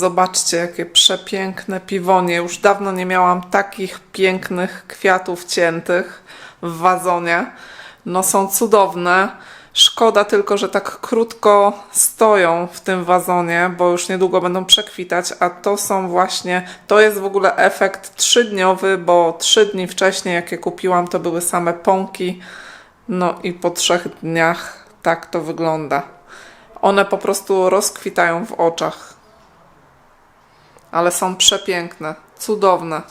Zobaczcie, jakie przepiękne piwonie. Już dawno nie miałam takich pięknych kwiatów ciętych w wazonie. No są cudowne. Szkoda tylko, że tak krótko stoją w tym wazonie, bo już niedługo będą przekwitać, a to są właśnie, to jest w ogóle efekt trzydniowy, bo trzy dni wcześniej, jak je kupiłam, to były same pąki. No i po trzech dniach tak to wygląda. One po prostu rozkwitają w oczach. Ale są przepiękne, cudowne.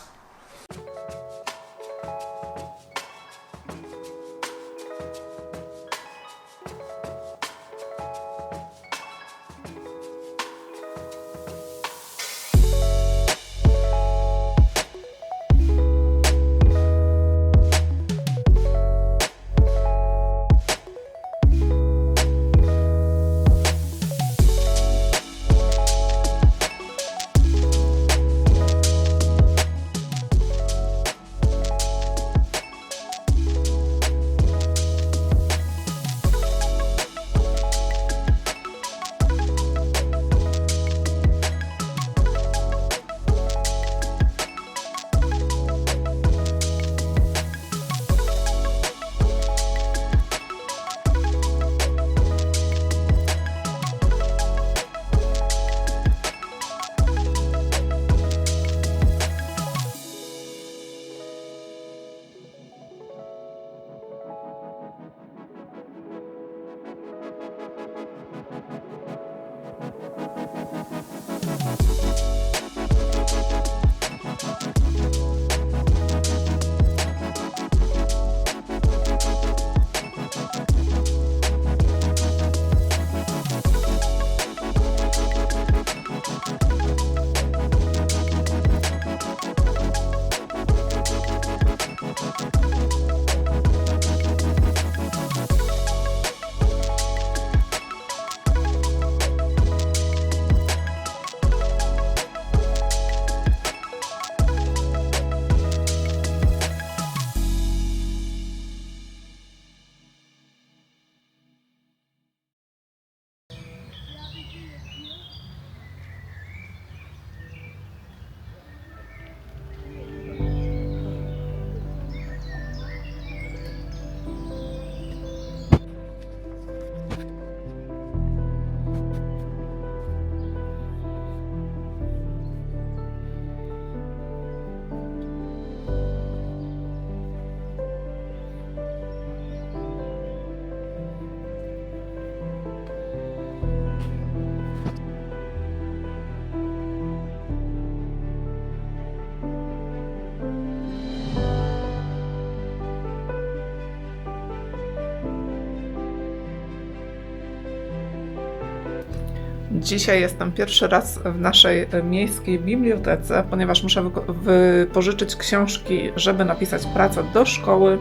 Dzisiaj jestem pierwszy raz w naszej miejskiej bibliotece, ponieważ muszę wypożyczyć książki, żeby napisać pracę do szkoły.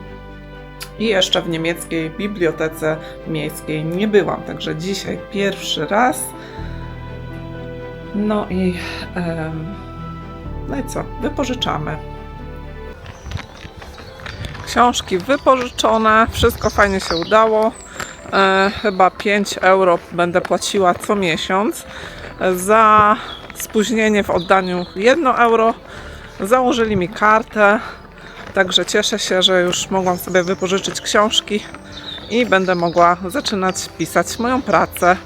I jeszcze w niemieckiej bibliotece miejskiej nie byłam, także dzisiaj pierwszy raz. No i, no i co? Wypożyczamy. Książki wypożyczone, wszystko fajnie się udało. E, chyba 5 euro będę płaciła co miesiąc. Za spóźnienie w oddaniu 1 euro. Założyli mi kartę, także cieszę się, że już mogłam sobie wypożyczyć książki i będę mogła zaczynać pisać moją pracę.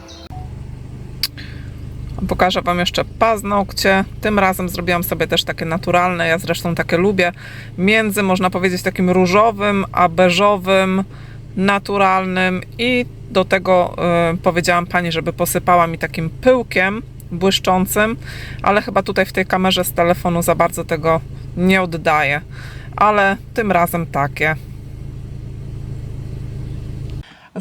Pokażę Wam jeszcze paznokcie. Tym razem zrobiłam sobie też takie naturalne, ja zresztą takie lubię, między można powiedzieć takim różowym a beżowym, naturalnym i do tego y, powiedziałam Pani, żeby posypała mi takim pyłkiem błyszczącym, ale chyba tutaj w tej kamerze z telefonu za bardzo tego nie oddaję, ale tym razem takie.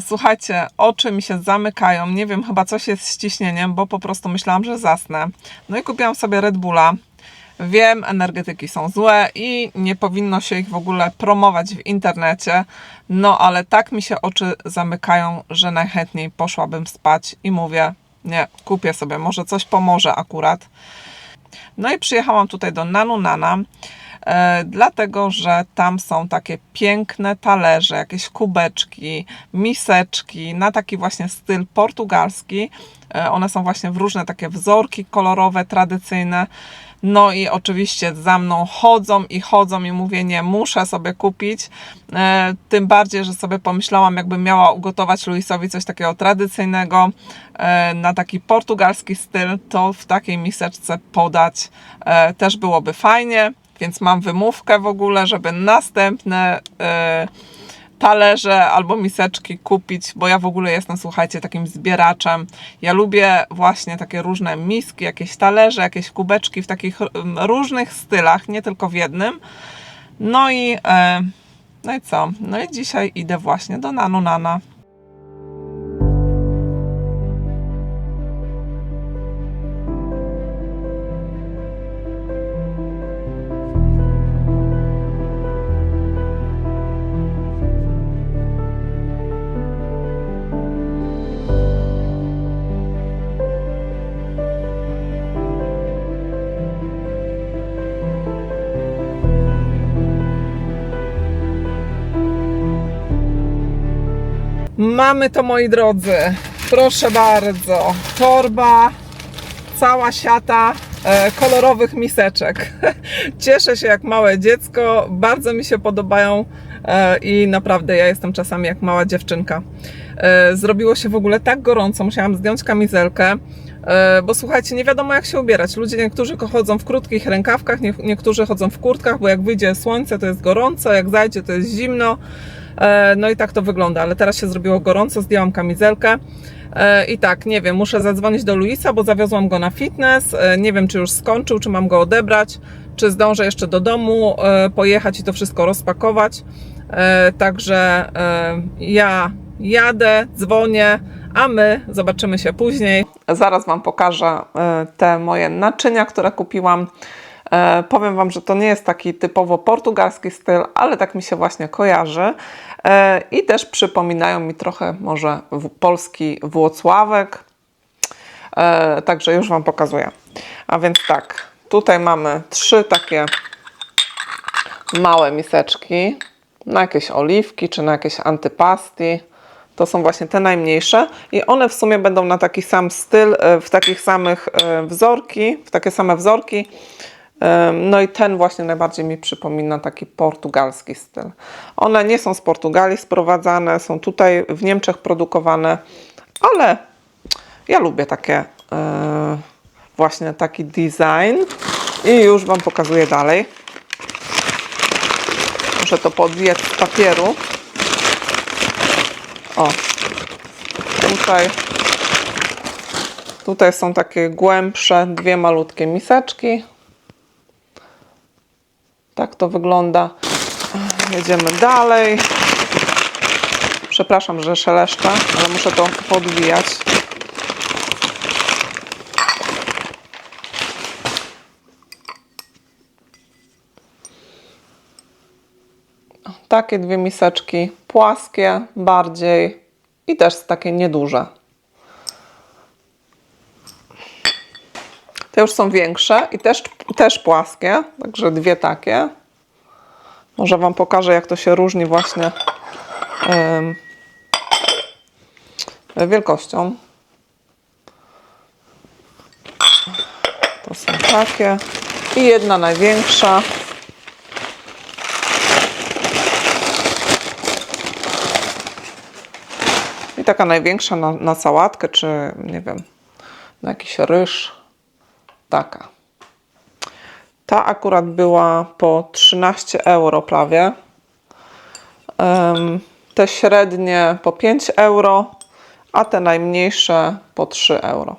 Słuchajcie, oczy mi się zamykają. Nie wiem, chyba coś jest z ciśnieniem, bo po prostu myślałam, że zasnę. No i kupiłam sobie Red Bulla. Wiem, energetyki są złe i nie powinno się ich w ogóle promować w internecie. No ale tak mi się oczy zamykają, że najchętniej poszłabym spać i mówię, nie, kupię sobie, może coś pomoże akurat. No i przyjechałam tutaj do Nanu Nana. E, dlatego że tam są takie piękne talerze, jakieś kubeczki, miseczki na taki właśnie styl portugalski. E, One są właśnie w różne takie wzorki kolorowe, tradycyjne. No i oczywiście za mną chodzą i chodzą i mówię, nie, muszę sobie kupić. E, tym bardziej, że sobie pomyślałam, jakbym miała ugotować Luisowi coś takiego tradycyjnego na taki portugalski styl, to w takiej miseczce podać też byłoby fajnie. Więc mam wymówkę w ogóle, żeby następne e, talerze albo miseczki kupić, bo ja w ogóle jestem, słuchajcie, takim zbieraczem. Ja lubię właśnie takie różne miski, jakieś talerze, jakieś kubeczki w takich różnych stylach, nie tylko w jednym. No i, e, no i co? No i dzisiaj idę właśnie do Nanu Nana. Mamy to, moi drodzy. Proszę bardzo. Torba, cała siata e, kolorowych miseczek. Cieszę się jak małe dziecko. Bardzo mi się podobają e, i naprawdę ja jestem czasami jak mała dziewczynka. E, zrobiło się w ogóle tak gorąco, musiałam zdjąć kamizelkę. Bo słuchajcie, nie wiadomo jak się ubierać. Ludzie niektórzy chodzą w krótkich rękawkach, nie- niektórzy chodzą w kurtkach, bo jak wyjdzie słońce, to jest gorąco, jak zajdzie, to jest zimno. E, No i tak to wygląda, ale teraz się zrobiło gorąco, zdjęłam kamizelkę. E, I tak, nie wiem, muszę zadzwonić do Luisa, bo zawiozłam go na fitness. E, Nie wiem, czy już skończył, czy mam go odebrać, czy zdążę jeszcze do domu pojechać i to wszystko rozpakować. Także ja jadę, dzwonię, a my zobaczymy się później. Zaraz Wam pokażę te moje naczynia, które kupiłam. E, Powiem Wam, że to nie jest taki typowo portugalski styl, ale tak mi się właśnie kojarzy. E, I też przypominają mi trochę może polski Włocławek. E, Także już Wam pokazuję. A więc tak, tutaj mamy trzy takie małe miseczki na jakieś oliwki czy na jakieś antypasti. To są właśnie te najmniejsze i one w sumie będą na taki sam styl, e, w takich samych e, wzorki, w takie same wzorki. No i ten właśnie najbardziej mi przypomina taki portugalski styl. One nie są z Portugalii sprowadzane, są tutaj w Niemczech produkowane, ale ja lubię takie e, właśnie taki design i już Wam pokazuję dalej. Muszę to podwijać z papieru. O, tutaj, tutaj są takie głębsze, dwie malutkie miseczki. Tak to wygląda. Jedziemy dalej. Przepraszam, że szeleszczę, ale muszę to podwijać. Takie dwie miseczki płaskie bardziej i też takie nieduże. Te już są większe i też, też płaskie, także dwie takie. Może Wam pokażę, jak to się różni właśnie em, wielkością. To są takie. I jedna największa. I taka największa na, na sałatkę, czy nie wiem, na jakiś ryż. Taka. Ta akurat była po 13 euro prawie. Te średnie po 5 euro, a te najmniejsze po 3 euro.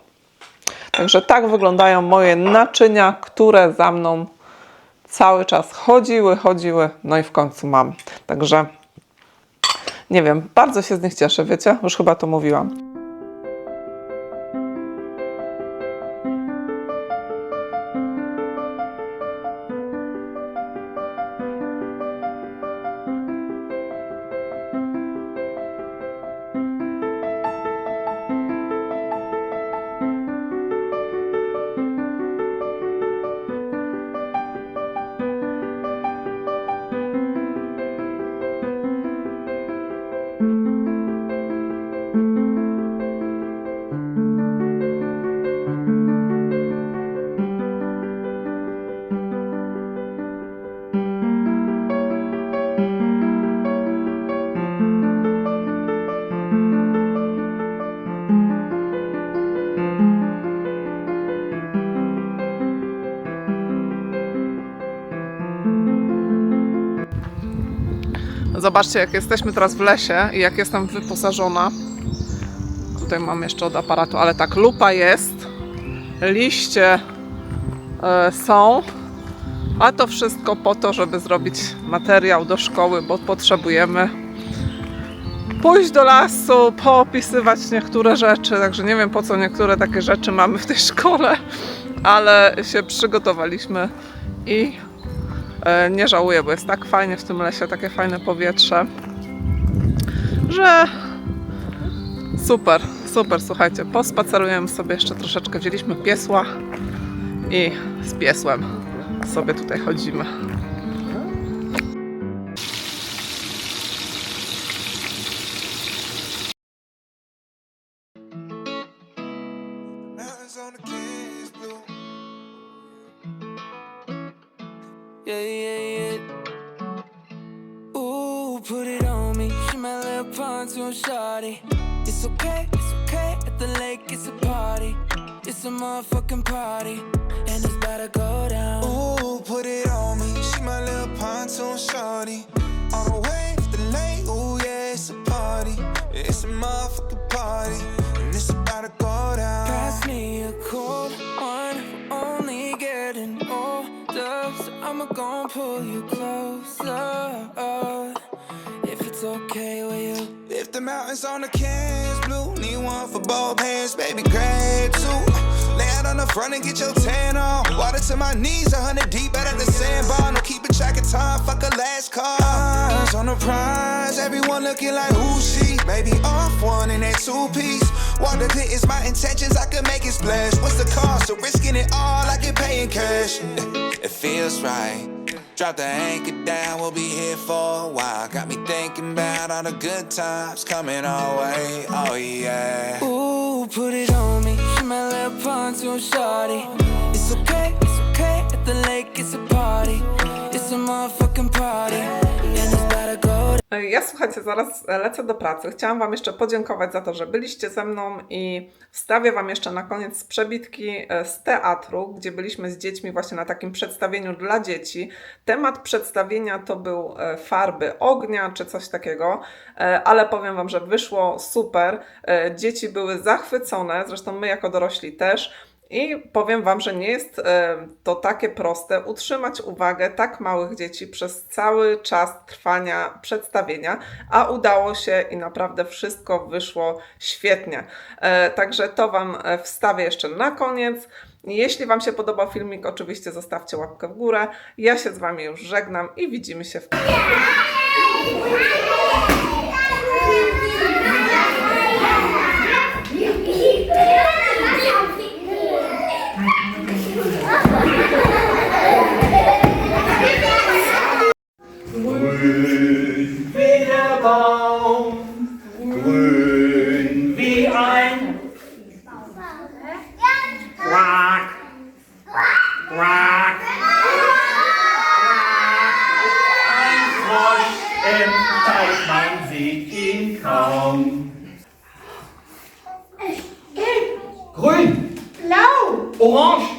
Także tak wyglądają moje naczynia, które za mną cały czas chodziły, chodziły, no i w końcu mam. Także nie wiem, bardzo się z nich cieszę, wiecie? Już chyba to mówiłam. Zobaczcie, jak jesteśmy teraz w lesie i jak jestem wyposażona. Tutaj mam jeszcze od aparatu, ale tak, lupa jest, liście e, są, a to wszystko po to, żeby zrobić materiał do szkoły, bo potrzebujemy pójść do lasu, poopisywać niektóre rzeczy, także nie wiem po co niektóre takie rzeczy mamy w tej szkole, ale się przygotowaliśmy i nie żałuję, bo jest tak fajnie w tym lesie, takie fajne powietrze, że super, super, słuchajcie, pospacerujemy sobie jeszcze troszeczkę, wzięliśmy piesła i z piesłem sobie tutaj chodzimy. Yeah, yeah, yeah. Ooh, put it on me. She my little pontoon shawty. It's okay, it's okay. At the lake, it's a party. It's a motherfucking party. And it's about to go down. Ooh, put it on me. She my little pontoon shorty. On the way to the lake. Ooh, yeah, it's a party. It's a motherfucking party. Gon' pull you closer. If it's okay with you. If the mountains on the cans blue, need one for both hands, baby, grab two. Lay out on the front and get your tan on. Water to my knees, a hundred deep out at the sandbar. No keeping track of time, fuck a last call. Eyes the prize, everyone looking like who she? Maybe off one in that two piece. Water clear is my intentions, I could make it splash. What's the cost of risking it all? I can pay in cash. It feels right. Drop the anchor down, we'll be here for a while. Got me thinking about all the good times coming our way. Oh, yeah. Ooh, put it on me. She my little pontoon shawty. It's okay, it's okay. At the lake, it's a party. It's a motherfucking party. Ja słuchajcie, zaraz lecę do pracy. Chciałam Wam jeszcze podziękować za to, że byliście ze mną i wstawię Wam jeszcze na koniec przebitki e, z teatru, gdzie byliśmy z dziećmi właśnie na takim przedstawieniu dla dzieci. Temat przedstawienia to był e, farby ognia czy coś takiego, e, ale powiem Wam, że wyszło super. Dzieci były zachwycone, zresztą my jako dorośli też. I powiem Wam, że nie jest e, to takie proste utrzymać uwagę tak małych dzieci przez cały czas trwania przedstawienia, a udało się i naprawdę wszystko wyszło świetnie. E, Także to Wam e, wstawię jeszcze na koniec. Jeśli Wam się podobał filmik, oczywiście zostawcie łapkę w górę. Ja się z Wami już żegnam i widzimy się w Grün orange,